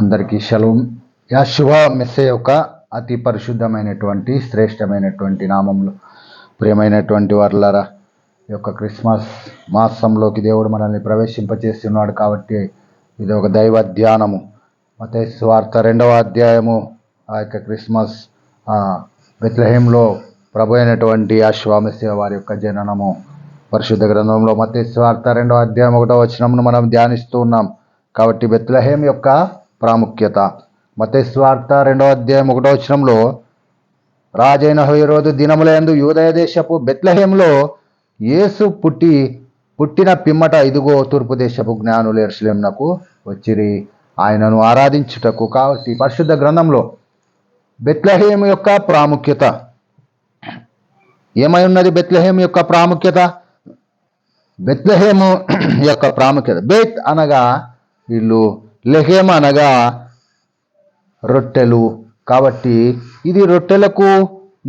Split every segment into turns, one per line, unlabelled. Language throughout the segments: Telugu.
అందరికీ షలోం. యాశువ మెస్సే యొక్క అతి పరిశుద్ధమైనటువంటి శ్రేష్టమైనటువంటి నామంలో ప్రియమైనటువంటి వర్లరా యొక్క క్రిస్మస్ మాసంలోకి దేవుడు మనల్ని ప్రవేశింపచేస్తున్నాడు కాబట్టి ఇది ఒక దైవ ధ్యానము. మత స్వార్థ రెండవ అధ్యాయము ఆ యొక్క క్రిస్మస్ బెత్లహేంలో ప్రభు అయినటువంటి యాశువ మెస్సే వారి యొక్క జననము. పరిశుద్ధ గ్రంథంలో మత స్వార్థ రెండవ అధ్యాయం ఒకటో వచనమును మనం ధ్యానిస్తూ ఉన్నాం. కాబట్టి బెత్లహేం యొక్క ప్రాముఖ్యత. మత స్వార్థ రెండవ అధ్యాయం ఒకటో వచనంలో రాజైన హోయరోజు దినములందు యూదయ దేశపు బెత్లహేంలో యేసు పుట్టి పుట్టిన పిమ్మట ఇదిగో తూర్పు దేశపు జ్ఞానులు ఎర్సలేంనకు వచ్చిరి. ఆయనను ఆరాధించుటకు కాబట్టి పరిశుద్ధ గ్రంథంలో బెత్లహేం యొక్క ప్రాముఖ్యత. ఏమై ఉన్నది బెత్లహేం యొక్క ప్రాముఖ్యత? బెత్లహేము యొక్క ప్రాముఖ్యత. బెత్ అనగా వీళ్ళు లెహేమ్ అనగా రొట్టెలు. కాబట్టి ఇది రొట్టెలకు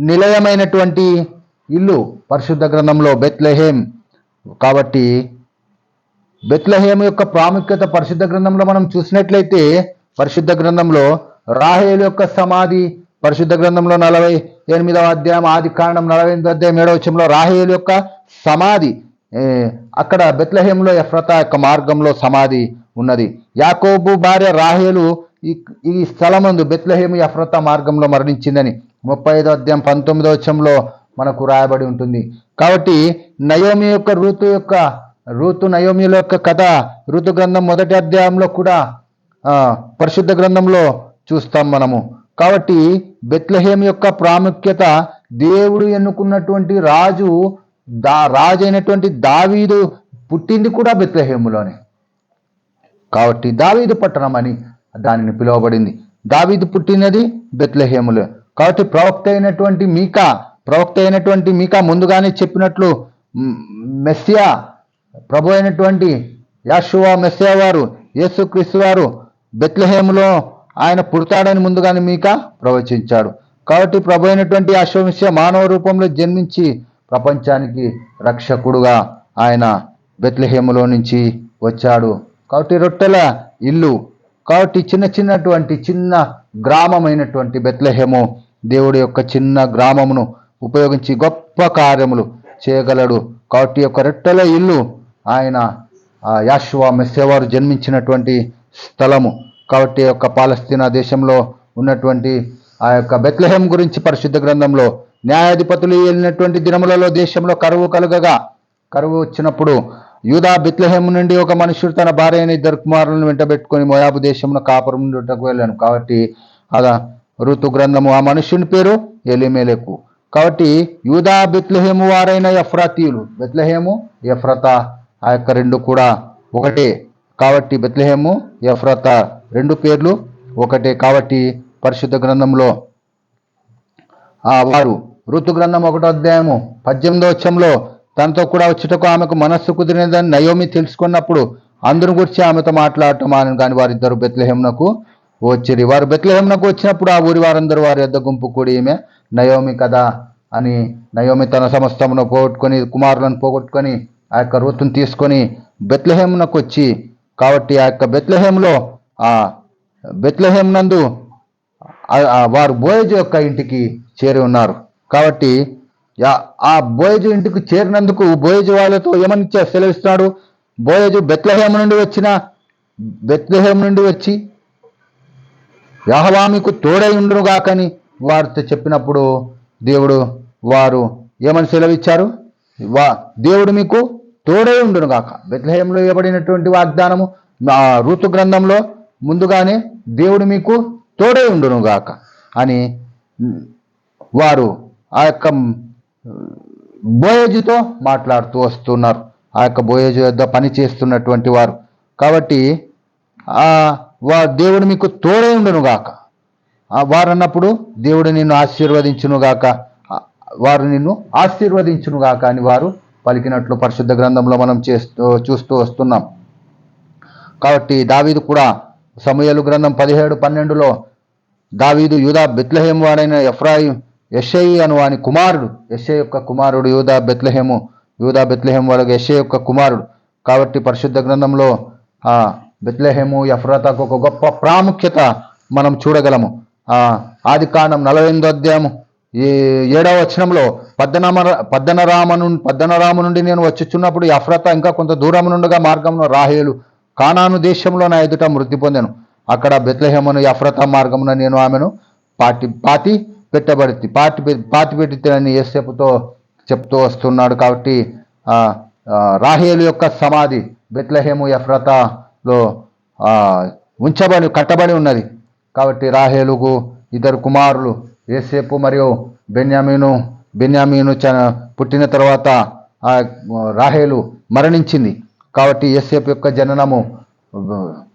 నిలయమైనటువంటి ఇల్లు. పరిశుద్ధ గ్రంథంలో బెత్లెహేం కాబట్టి బెత్లహేమ్ యొక్క ప్రాముఖ్యత పరిశుద్ధ గ్రంథంలో మనం చూసినట్లయితే పరిశుద్ధ గ్రంథంలో రాహేలు యొక్క సమాధి పరిశుద్ధ గ్రంథంలో నలభై ఎనిమిదవ అధ్యాయం ఆది కారణం నలభై ఎనిమిది అధ్యాయం ఏడవ వచ్చంలో రాహేలు యొక్క సమాధి. అక్కడ బెత్లహేమ్లో ఎఫ్రత యొక్క మార్గంలో సమాధి. ఉన్నది. యాకోబు భార్య రాహేలు ఈ ఈ స్థలమందు బెత్లహేము యఫ్రత మార్గంలో మరణించిందని ముప్పై ఐదో అధ్యాయం పంతొమ్మిదో వచ్చంలో మనకు రాయబడి ఉంటుంది. కాబట్టి నయోమి యొక్క ఋతు యొక్క ఋతు నయోమిల యొక్క కథ ఋతు గ్రంథం మొదటి అధ్యాయంలో కూడా పరిశుద్ధ గ్రంథంలో చూస్తాం మనము. కాబట్టి బెత్లహేం యొక్క ప్రాముఖ్యత దేవుడు ఎన్నుకున్నటువంటి రాజు దా రాజు అయినటువంటి దావీదు పుట్టింది కూడా బెత్లహేములోనే. కాబట్టి దావీదు పట్టణం అని దానిని పిలువబడింది. దావీదు పుట్టినది బెత్లహేములు. కాబట్టి ప్రవక్త అయినటువంటి మీకా ప్రవక్త అయినటువంటి మీకా ముందుగానే చెప్పినట్లు మెస్సియా ప్రభు అయినటువంటి యాషువా మెస్సియా వారు యేసుక్రీస్తు వారు బెత్లహేములో ఆయన పుడతాడని ముందుగానే మీకా ప్రవచించాడు. కాబట్టి ప్రభు అయినటువంటి యాశ్వమిస్య మానవ రూపంలో జన్మించి ప్రపంచానికి రక్షకుడుగా ఆయన బెత్లహేములో నుంచి వచ్చాడు. కాబట్టి రొట్టెల ఇల్లు కాబట్టి చిన్న చిన్నటువంటి చిన్న గ్రామమైనటువంటి బెత్లహేము దేవుడి యొక్క చిన్న గ్రామమును ఉపయోగించి గొప్ప కార్యములు చేయగలడు. కాబట్టి యొక్క రొట్టెల ఇల్లు ఆయన ఆ మెస్సేవారు జన్మించినటువంటి స్థలము. కాబట్టి యొక్క పాలస్తీనా దేశంలో ఉన్నటువంటి ఆ యొక్క బెత్లహేం గురించి పరిశుద్ధ గ్రంథంలో న్యాయాధిపతులు వెళ్ళినటువంటి దినములలో దేశంలో కరువు కలుగగా కరువు వచ్చినప్పుడు యూదా బిత్లహేము నుండి ఒక మనుషుడు తన భార్య అయిన ఇద్దరు కుమారులను వెంటబెట్టుకుని మోయాబు దేశంలో కాపురం నుండి వెళ్ళాను. కాబట్టి అదా ఋతు గ్రంథము. ఆ మనుషుని పేరు ఎలిమేలకు. కాబట్టి యూదా బెత్లహేము వారైన ఎఫ్రాతీయులు. బెత్లహేము ఎఫ్రత ఆ యొక్క రెండు కూడా ఒకటే. కాబట్టి బెత్లహేము ఎఫ్రత రెండు పేర్లు ఒకటే. కాబట్టి పరిశుద్ధ గ్రంథంలో ఆ వారు ఋతు గ్రంథం ఒకటో అధ్యాయము పద్దెనిమిదో వచ్చంలో తనతో కూడా వచ్చుటకు ఆమెకు మనస్సు కుదిరినదని నయోమి తెలుసుకున్నప్పుడు అందరి గురించి ఆమెతో మాట్లాడటం అని కానీ వారిద్దరు బెత్లహేమునకు వచ్చిరి వారు బెత్లహేమునకు వచ్చినప్పుడు ఆ ఊరి వారందరూ వారి యొద్ద గుంపు కూడి ఈమె నయోమి కదా అని నయోమి తన సమస్తమును పోగొట్టుకొని కుమారులను పోగొట్టుకొని ఆ యొక్క ఋతుని తీసుకొని బెత్లహేమునకు వచ్చి కాబట్టి ఆ యొక్క బెత్లహేములో ఆ బెత్లహేం నందు వారు బోయజ్ యొక్క ఇంటికి చేరి ఉన్నారు. కాబట్టి ఆ బోయజు ఇంటికి చేరినందుకు బోయజు వాళ్ళతో ఏమని సెలవిస్తున్నాడు? బోయజు బెత్లహేమ నుండి వచ్చిన బెత్లహేమ నుండి వచ్చి యహోవా మీకు తోడై ఉండునుగాకని వారితో చెప్పినప్పుడు దేవుడు వారు ఏమని సెలవిచ్చారు? వా దేవుడు మీకు తోడై ఉండునుగాక. బెత్లహేంలో ఇవ్వబడినటువంటి వాగ్దానము ఆ ఋతు గ్రంథంలో ముందుగానే దేవుడు మీకు తోడై ఉండునుగాక అని వారు ఆ యొక్క బోయోజుతో మాట్లాడుతూ వస్తున్నారు. ఆ యొక్క బోయోజు వద్ద పని చేస్తున్నటువంటి వారు. కాబట్టి వా దేవుడు మీకు తోడై ఉండునుగాక వారు అన్నప్పుడు దేవుడు నిన్ను ఆశీర్వదించునుగాక వారు నిన్ను ఆశీర్వదించునుగాక అని వారు పలికినట్లు పరిశుద్ధ గ్రంథంలో మనం చేస్తూ చూస్తూ వస్తున్నాం. కాబట్టి దావీదు కూడా సమయలు గ్రంథం పదిహేడు పన్నెండులో దావీదు యూదా బెత్లహేము వాడైన ఎఫ్రాయిం యషయి అను వాని కుమారుడు. యషయ యొక్క కుమారుడు యూదా బెత్లహేము. యూదా బెత్లహేము వాళ్ళకి యషయ యొక్క కుమారుడు. కాబట్టి పరిశుద్ధ గ్రంథంలో ఆ బెత్లహేము ఎఫ్రాతాకు ఒక గొప్ప ప్రాముఖ్యత మనం చూడగలము. ఆ ఆది కాండం నలభై ఎనిమిదో అధ్యాయము. ఈ ఏడవ వచనంలో పద్దనమ పద్దనరామ నుండి పద్దనరాము నుండి నేను వచ్చుచున్నప్పుడు యఫ్రత ఇంకా కొంత దూరం నుండిగా మార్గంలో రాహేలు కానాను దేశంలో నా ఎదుట మృతి పొందాను. అక్కడ బెత్లహేమను ఎఫ్రత మార్గమున నేను ఆమెను పాటి పాతి పెట్టబడి పాతి పార్టీ పాతి పెట్టితేనని ఏసేపుతో చెప్తూ వస్తున్నాడు కాబట్టి రాహేలు యొక్క సమాధి బెత్లహేము ఎఫ్రతాలో ఉంచబడి కట్టబడి ఉన్నది. కాబట్టి రాహేలుకు ఇద్దరు కుమారులు ఏసేపు మరియు బెన్యామీను బెన్యామీను చ పుట్టిన తర్వాత రాహేలు మరణించింది. కాబట్టి ఏసేపు యొక్క జననము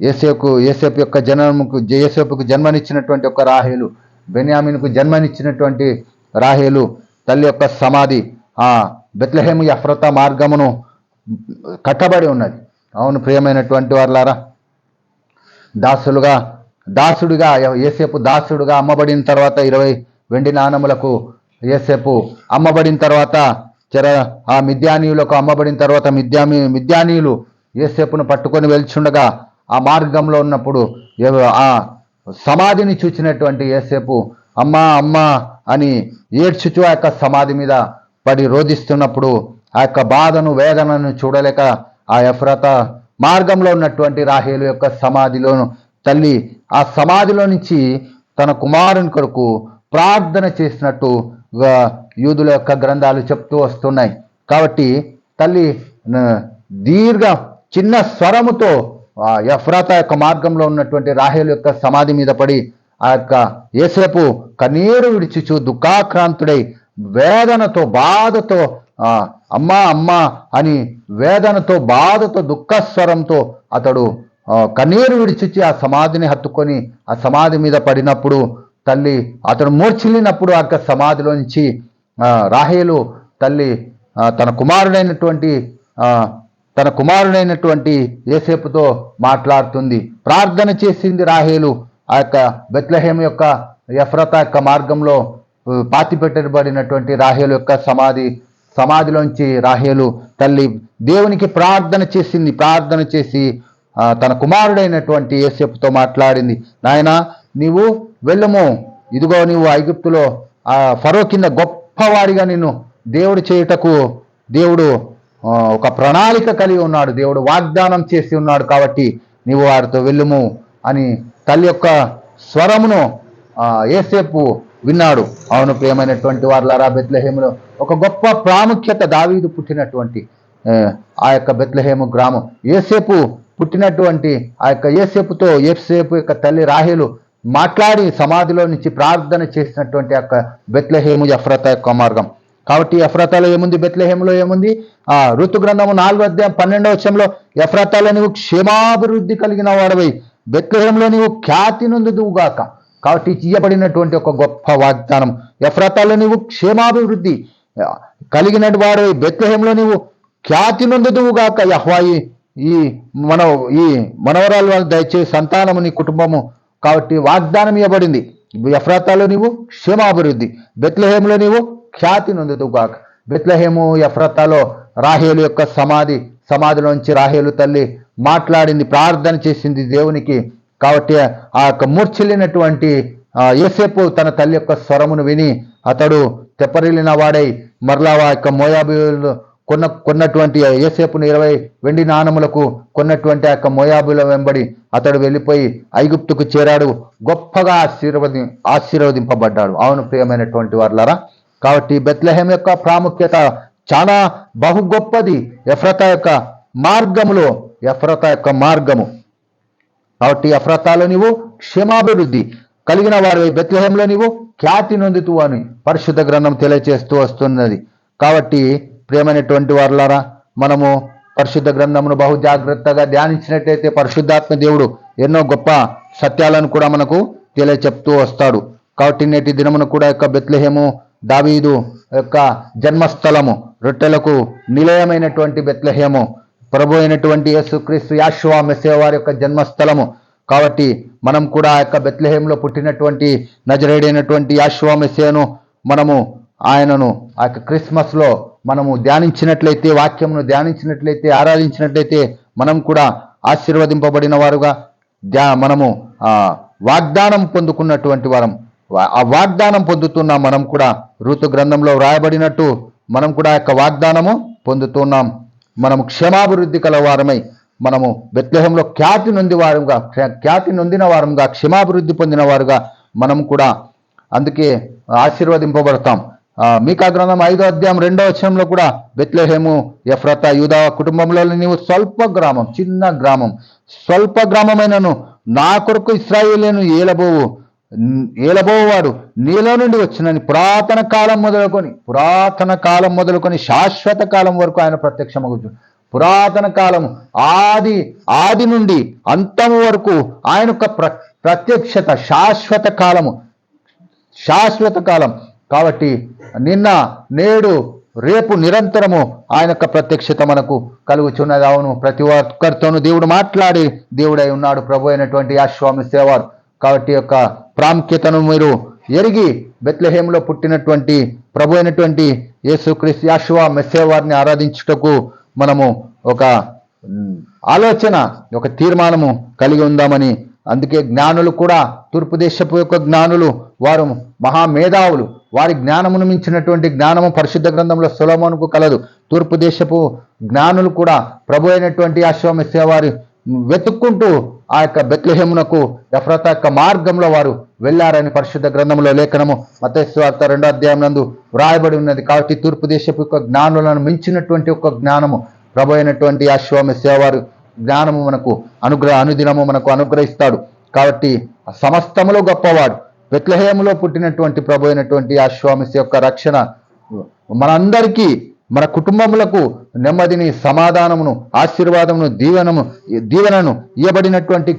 ఏసేపు ఏసేపు యొక్క జననముకు ఏసేపుకు జన్మనిచ్చినటువంటి ఒక రాహేలు బెన్యామిన్కు జన్మనిచ్చినటువంటి రాహేలు తల్లి యొక్క సమాధి ఆ బెత్లహేము యఫ్రత మార్గమును కట్టబడి ఉన్నది. అవును ప్రియమైనటువంటి వారులారా దాసులుగా దాసుడిగా ఏసేపు దాసుడుగా అమ్మబడిన తర్వాత ఇరవై వెండి నాణములకు ఏసేపు అమ్మబడిన తర్వాత చెర ఆ మిద్యానీయులకు అమ్మబడిన తర్వాత మిద్యామి మిద్యానీయులు ఏసేపును పట్టుకొని వెళ్చుండగా ఆ మార్గంలో ఉన్నప్పుడు ఆ సమాధిని చూచినటువంటి ఏసేపు అమ్మా అమ్మా అని ఏడ్చుచు ఆ యొక్క సమాధి మీద పడి రోధిస్తున్నప్పుడు ఆ యొక్క బాధను వేదనను చూడలేక ఆ ఎఫ్రత మార్గంలో ఉన్నటువంటి రాహేలు యొక్క సమాధిలోను తల్లి ఆ సమాధిలో నుంచి తన కుమారుని కొరకు ప్రార్థన చేసినట్టు యూదుల యొక్క గ్రంథాలు చెప్తూ వస్తున్నాయి. కాబట్టి తల్లి దీర్ఘ చిన్న స్వరముతో ఎఫ్రాత యొక్క మార్గంలో ఉన్నటువంటి రాహేలు యొక్క సమాధి మీద పడి ఆ యొక్క ఏసేపు కన్నీరు విడిచిచు దుఃఖాక్రాంతుడై వేదనతో బాధతో అమ్మా అమ్మా అని వేదనతో బాధతో దుఃఖస్వరంతో అతడు కన్నీరు విడిచిచ్చి ఆ సమాధిని హత్తుకొని ఆ సమాధి మీద పడినప్పుడు తల్లి అతడు మూర్చిల్లినప్పుడు ఆ యొక్క సమాధిలో నుంచి రాహేలు తల్లి తన కుమారుడైనటువంటి తన కుమారుడైనటువంటి ఏసేపుతో మాట్లాడుతుంది. ప్రార్థన చేసింది రాహేలు. ఆ యొక్క బెత్లహేం యొక్క ఎఫ్రత యొక్క మార్గంలో పాతి పెట్టబడినటువంటి రాహేలు యొక్క సమాధి సమాధిలోంచి రాహేలు తల్లి దేవునికి ప్రార్థన చేసింది. ప్రార్థన చేసి తన కుమారుడైనటువంటి ఏసేపుతో మాట్లాడింది. నాయనా నీవు వెళ్ళము. ఇదిగో నీవు ఐగుప్తులో ఫరో కింద గొప్పవాడిగా నిన్ను దేవుడు చేయుటకు దేవుడు ఒక ప్రణాళిక కలిగి ఉన్నాడు. దేవుడు వాగ్దానం చేసి ఉన్నాడు కాబట్టి నీవు వారితో వెళ్ళుము అని తల్లి యొక్క స్వరమును ఏసేపు విన్నాడు. అవును ప్రియమైనటువంటి వారులారా బెత్లహేములో ఒక గొప్ప ప్రాముఖ్యత దావీదు పుట్టినటువంటి ఆ, యొక్క బెత్లహేము గ్రామం. ఏసేపు పుట్టినటువంటి ఆ యొక్క ఏసేపుతో ఏసేపు యొక్క తల్లి రాహేలు మాట్లాడి సమాధిలో నుంచి ప్రార్థన చేసినటువంటి యొక్క బెత్లహేము యఫ్రత యొక్క మార్గం. కాబట్టి ఎఫ్రతాలో ఏముంది? బెత్లహేములో ఏముంది? ఆ ఋతు గ్రంథము నాలుగో అధ్యాయం పన్నెండవ వచ్చంలో ఎఫ్రతాలో నీవు క్షేమాభివృద్ధి కలిగిన వాడవై బెత్లహేంలో నీవు ఖ్యాతి నొందుదువుగాక. కాబట్టి ఇయ్యబడినటువంటి ఒక గొప్ప వాగ్దానం. ఎఫ్రతాలో నీవు క్షేమాభివృద్ధి ఆ, కలిగిన వాడవై బెత్లహేంలో నీవు ఖ్యాతి నొందుదువుగాక. యహ్వాయి ఈ మన ఈ మనవరాలు వాళ్ళు దయచేసి సంతానము నీ కుటుంబము. కాబట్టి వాగ్దానం ఇవ్వబడింది ఎఫ్రాతాలో నీవు క్షేమాభివృద్ధి బెత్లహేములో నీవు ఖ్యాతి నొందుతుగాక బెత్లహేము ఎఫ్రతాలో రాహేలు యొక్క సమాధి సమాధిలోంచి రాహేలు తల్లి మాట్లాడింది ప్రార్థన చేసింది దేవునికి. కాబట్టి ఆ యొక్క మూర్ఛిల్లినటువంటి ఏసేపు తన తల్లి యొక్క స్వరమును విని అతడు తెప్పరిల్లిన వాడై మరలా ఆ యొక్క మోయాబీలు కొన్న కొన్నటువంటి ఏసేపును ఇరవై వెండి నాణములకు కొన్నటువంటి ఆ యొక్క మోయాబుల వెంబడి అతడు వెళ్ళిపోయి ఐగుప్తుకు చేరాడు. గొప్పగా ఆశీర్వది ఆశీర్వదింపబడ్డాడు. అవును ప్రియమైనటువంటి వారులారా కాబట్టి బెత్లహేం యొక్క ప్రాముఖ్యత చాలా బహు గొప్పది ఎఫ్రత యొక్క మార్గములో ఎఫ్రత యొక్క మార్గము. కాబట్టి ఎఫ్రతాలో నీవు క్షేమాభివృద్ధి కలిగిన వారి బెత్లహేంలో నీవు ఖ్యాతి నొందుతూ అని పరిశుద్ధ గ్రంథం తెలియచేస్తూ వస్తున్నది. కాబట్టి ప్రేమైనటువంటి వారులారా మనము పరిశుద్ధ గ్రంథమును బహు జాగ్రత్తగా ధ్యానించినట్టయితే పరిశుద్ధాత్మ దేవుడు ఎన్నో గొప్ప సత్యాలను కూడా మనకు తెలియచెప్తూ వస్తాడు. కాబట్టి నేటి దినమును కూడా యొక్క బెత్లహేము దావీదు యొక్క జన్మస్థలము రొట్టెలకు నిలయమైనటువంటి బెత్లహేము. ప్రభు అయినటువంటి యేసుక్రీస్తు యాశ్వా మెస్సే వారి యొక్క జన్మస్థలము. కాబట్టి మనం కూడా ఆ యొక్క బెత్లహేంలో పుట్టినటువంటి నజరేడైనటువంటి యాశ్వా మెస్సేను మనము ఆయనను ఆ యొక్క క్రిస్మస్లో మనము ధ్యానించినట్లయితే వాక్యమును ధ్యానించినట్లయితే ఆరాధించినట్లయితే మనం కూడా ఆశీర్వదింపబడిన వారుగా ధ్యా- మనము వాగ్దానం పొందుకున్నటువంటి వారం. ఆ వాగ్దానం పొందుతున్నాం మనం కూడా ఋతు గ్రంథంలో వ్రాయబడినట్టు మనం కూడా యొక్క వాగ్దానము పొందుతున్నాం. మనము క్షమాభివృద్ధి కల వారమై మనము బెత్లెహంలో ఖ్యాతి నొంది వారుగా ఖ్యాతి నొందిన వారంగా క్షమాభివృద్ధి పొందిన వారుగా మనం కూడా అందుకే ఆశీర్వదింపబడతాం. ఆ, మీకా గ్రంథం ఐదో అధ్యాయం రెండో వచనంలో కూడా బెత్లహేము ఎఫ్రత యూదా కుటుంబంలో నీవు స్వల్ప గ్రామం చిన్న గ్రామం స్వల్ప గ్రామమైనను నా కొరకు ఇస్రాయేలీను ఏలబోవు. ఏలబోవాడు నీలో నుండి వచ్చినని పురాతన కాలం మొదలుకొని పురాతన కాలం మొదలుకొని శాశ్వత కాలం వరకు ఆయన ప్రత్యక్షమగుచు. పురాతన కాలం ఆది ఆది నుండి అంతము వరకు ఆయన యొక్క ప్ర ప్రత్యక్షత శాశ్వత కాలము. శాశ్వత కాలం. కాబట్టి నిన్న నేడు రేపు నిరంతరము ఆయన యొక్క ప్రత్యక్షత మనకు కలుగుచున్నది. అవును ప్రతి ఒక్కరితోనూ దేవుడు మాట్లాడి దేవుడై ఉన్నాడు ప్రభు అయినటువంటి యాశ్వామి సేవారు. కాబట్టి యొక్క ప్రాముఖ్యతను మీరు ఎరిగి బెత్లహేములో పుట్టినటువంటి ప్రభు అయినటువంటి యేసుక్రీస్తు మెస్సే మెస్సేవారిని ఆరాధించుటకు మనము ఒక ఆలోచన ఒక తీర్మానము కలిగి ఉందామని. అందుకే జ్ఞానులు కూడా తూర్పు దేశపు యొక్క జ్ఞానులు వారు మహామేధావులు. వారి జ్ఞానమును మించినటువంటి జ్ఞానము పరిశుద్ధ గ్రంథంలో సులభమునకు కలదు. తూర్పు దేశపు జ్ఞానులు కూడా ప్రభు అయినటువంటి అశ్వమస్య వారి వెతుక్కుంటూ ఆ యొక్క బెత్లహేమునకు ఎఫ్రత యొక్క మార్గంలో వారు వెళ్ళారని పరిశుద్ధ గ్రంథంలో లేఖనము. మతేశ్వార్త రెండో అధ్యాయం నందు వ్రాయబడి ఉన్నది. కాబట్టి తూర్పు దేశపు యొక్క జ్ఞానులను మించినటువంటి ఒక జ్ఞానము ప్రభు అయినటువంటి అశ్వామి వారు జ్ఞానము మనకు అనుగ్రహ అనుదినము మనకు అనుగ్రహిస్తాడు. కాబట్టి సమస్తములో గొప్పవాడు బెత్లహేములో పుట్టినటువంటి ప్రభు అయినటువంటి అశ్వామిస్ యొక్క రక్షణ మనందరికీ మన కుటుంబములకు నెమ్మదిని సమాధానమును ఆశీర్వాదమును దీవెనము దీవెనను ఇవ్వబడినటువంటి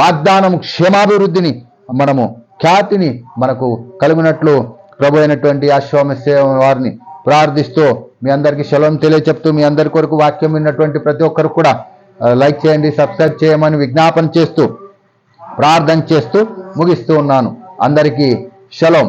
వాగ్దానము క్షేమాభివృద్ధిని మనము ఖ్యాతిని మనకు కలిగినట్లు ప్రభు అయినటువంటి అశ్వామస్య వారిని ప్రార్థిస్తూ మీ అందరికీ శలం తెలియచెప్తూ మీ అందరి కొరకు వాక్యం విన్నటువంటి ప్రతి ఒక్కరు కూడా లైక్ చేయండి సబ్స్క్రైబ్ చేయమని విజ్ఞాపన చేస్తూ ప్రార్థన చేస్తూ ముగిస్తూ ఉన్నాను. అందరికీ శలం